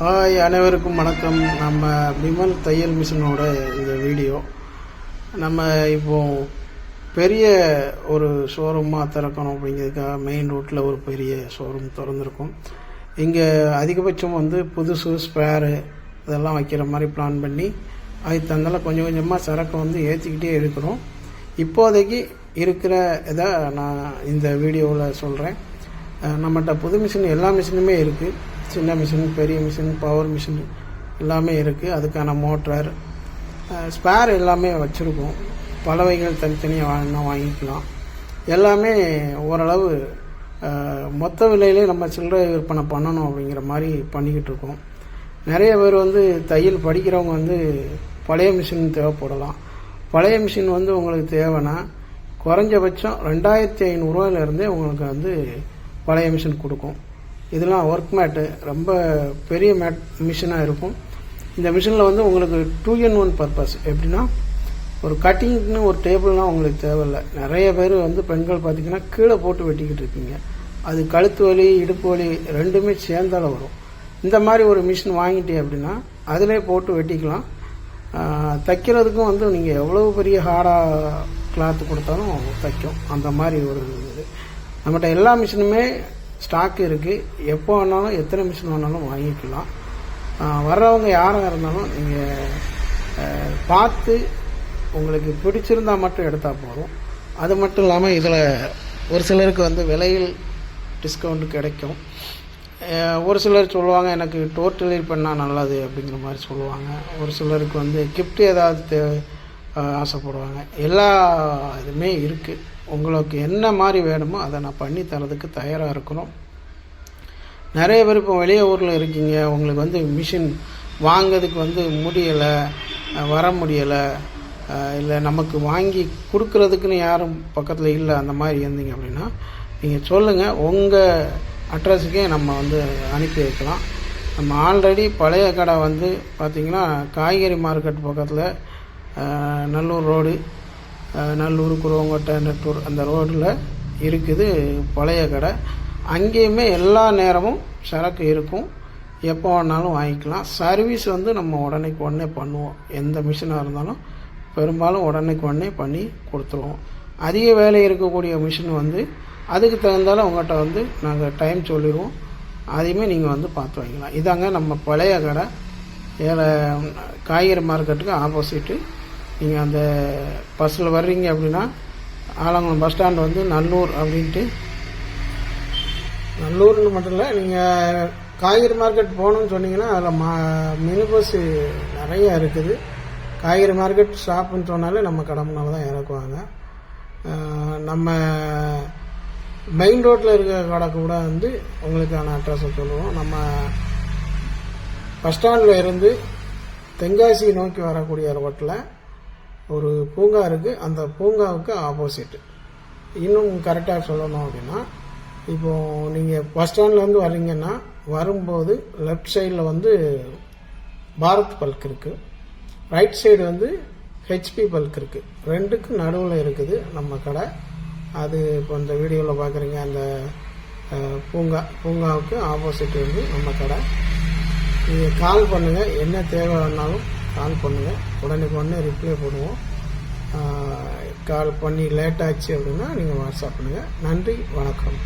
Hi அனைவருக்கும் வணக்கம். நம்ம விமல் தையல் மிஷினோட இந்த வீடியோ. நம்ம இப்போ பெரிய ஒரு ஷோரூமாக திறக்கணும் அப்படிங்கிறதுக்காக மெயின் ரோட்டில் ஒரு பெரிய ஷோரூம் திறந்துருக்கோம். இங்கே அதிகபட்சம் வந்து புதுசு ஸ்பேரு இதெல்லாம் வைக்கிற மாதிரி பிளான் பண்ணி அதுக்கு தந்தால கொஞ்சம் கொஞ்சமாக சரக்கு வந்து ஏற்றிக்கிட்டே இருக்கிறோம். இப்போதைக்கு இருக்கிற இதை நான் இந்த வீடியோவில் சொல்கிறேன் நம்மகிட்ட புது மிஷின் எல்லா மிஷினுமே இருக்குது சின்ன மிஷின் பெரிய மிஷின் பவர் மிஷின் எல்லாமே இருக்குது அதுக்கான மோட்டர் ஸ்பேர் எல்லாமே வச்சுருக்கோம். பலவைகள் தனித்தனியாக வாங்கினா வாங்கிக்கலாம். எல்லாமே ஓரளவு மொத்த விலையிலே நம்ம சில்லறை விற்பனை பண்ணணும் அப்படிங்கிற மாதிரி பண்ணிக்கிட்டு இருக்கோம். நிறைய பேர் வந்து தையல் படிக்கிறவங்க வந்து பழைய மிஷின் தேவைப்படலாம். பழைய மிஷின் வந்து உங்களுக்கு தேவைன்னா குறைஞ்சபட்சம் ரெண்டாயிரத்தி ஐநூறுரூவாயிலேருந்தே உங்களுக்கு வந்து பழைய மிஷின் கொடுக்கும். இதெல்லாம் ஒர்க் மேட்டு ரொம்ப பெரிய மேட் மிஷினாக இருக்கும். இந்த மிஷினில் வந்து உங்களுக்கு டூ இன் ஒன் பர்பஸ் எப்படின்னா ஒரு கட்டிங்னு ஒரு டேபிள்லாம் உங்களுக்கு தேவையில்லை. நிறைய பேர் வந்து பெண்கள் பார்த்தீங்கன்னா கீழே போட்டு வெட்டிக்கிட்டு இருக்கீங்க அது கழுத்து வலி இடுப்பு வலி ரெண்டுமே சேர்ந்தால வரும். இந்த மாதிரி ஒரு மிஷின் வாங்கிட்டே அப்படின்னா அதிலே போட்டு வெட்டிக்கலாம். தைக்கிறதுக்கும் வந்து நீங்கள் எவ்வளவு பெரிய ஹார்டாக கிளாத்து கொடுத்தாலும் தைக்கும். அந்த மாதிரி ஒரு இது. நம்மகிட்ட எல்லா மிஷினுமே ஸ்டாக் இருக்குது எப்போ வேணாலும் எத்தனை மிஷின் வேணாலும் வாங்கிக்கலாம். வர்றவங்க யாராக இருந்தாலும் நீங்கள் பார்த்து உங்களுக்கு பிடிச்சிருந்தா மட்டும் எடுத்தால் போதும். அது மட்டும் இல்லாமல் இதில் ஒரு சிலருக்கு வந்து விலையில் டிஸ்கவுண்ட் கிடைக்கும். ஒரு சிலர் சொல்லுவாங்க எனக்கு டோர் டெலிவரி பண்ணால் நல்லது அப்படிங்கிற மாதிரி சொல்லுவாங்க. ஒரு சிலருக்கு வந்து கிஃப்ட் ஏதாவது தேவை ஆசைப்படுவாங்க. எல்லா இதுவுமே இருக்குது உங்களுக்கு என்ன மாதிரி வேணுமோ அதை நான் பண்ணி தரதுக்கு தயாராக இருக்கிறோம். நிறைய பேர் இப்போ வெளியே ஊரில் இருக்கீங்க. உங்களுக்கு வந்து மிஷின் வாங்கிறதுக்கு வந்து முடியலை வர முடியலை இல்லை நமக்கு வாங்கி கொடுக்குறதுக்குன்னு யாரும் பக்கத்தில் இல்லை அந்த மாதிரி இருந்தீங்க அப்படின்னா நீங்கள் சொல்லுங்கள் உங்கள் அட்ரஸுக்கே நம்ம வந்து அனுப்பி வைக்கலாம். நம்ம ஆல்ரெடி பழைய கடை வந்து பார்த்திங்கன்னா காய்கறி மார்க்கெட் பக்கத்தில் நல்லூர் ரோடு நல்லூர் குருவங்கோட்டை நெட்டூர் அந்த ரோடில் இருக்குது பழைய கடை. அங்கேயுமே எல்லா நேரமும் சரக்கு இருக்கும். எப்போ வேணாலும் வாங்கிக்கலாம். சர்வீஸ் வந்து நம்ம உடனேக்கு உடனே பண்ணுவோம். எந்த மிஷினாக இருந்தாலும் பெரும்பாலும் உடனேக்கு உடனே பண்ணி கொடுத்துருவோம். அதிக வேலை இருக்கக்கூடிய மிஷின் வந்து அதுக்கு தகுந்தால உங்கள்கிட்ட வந்து நாங்கள் டைம் சொல்லிடுவோம். அதையுமே நீங்கள் வந்து பார்த்து வாங்கிக்கலாம். இதாங்க நம்ம பழைய கடை. ஏழை காய்கறி மார்க்கெட்டுக்கு ஆப்போசிட்டு நீங்கள் அந்த பஸ்ஸில் வர்றீங்க அப்படின்னா ஆலங்குளம் பஸ் ஸ்டாண்ட் வந்து நல்லூர் அப்படின்ட்டு. நல்லூர்னு மட்டும் இல்லை நீங்கள் காய்கறி மார்க்கெட் போகணுன்னு சொன்னீங்கன்னா அதில் மா மினி பஸ் நிறையா இருக்குது. காய்கறி மார்க்கெட் ஷாப்புன்னு சொன்னாலே நம்ம கடம்புனால தான் இறக்குவாங்க. நம்ம மெயின் ரோட்டில் இருக்க கடை கூட வந்து உங்களுக்கான அட்ரஸை சொல்லுவோம். நம்ம பஸ் ஸ்டாண்டில் இருந்து தென்காசி நோக்கி வரக்கூடிய ரோட்டில் ஒரு பூங்கா இருக்குது அந்த பூங்காவுக்கு ஆப்போசிட் இன்னும் கரெக்டாக சொல்லணும் அப்படின்னா இப்போ நீங்கள் பஸ் ஸ்டாண்ட்லேருந்து வர்றீங்கன்னா வரும்போது லெஃப்ட் சைடில் வந்து பாரத் பல்க் இருக்குது ரைட் சைடு வந்து ஹெச்பி பல்க் இருக்குது ரெண்டுக்கும் நடுவில் இருக்குது நம்ம கடை. அது இப்போ இந்த வீடியோவில் பார்க்குறீங்க அந்த பூங்கா பூங்காவுக்கு ஆப்போசிட் வந்து நம்ம கடை. நீங்கள் கால் பண்ணுங்கள் என்ன தேவை வேணாலும் கால் பண்ணுங்கள் உடனுக்கு உடனே ரிப்ளை பண்ணுவோம் கால் பண்ணி லேட் ஆச்சு அப்படின்னா நீங்கள் வாட்ஸ்அப் பண்ணுங்கள் நன்றி வணக்கம்.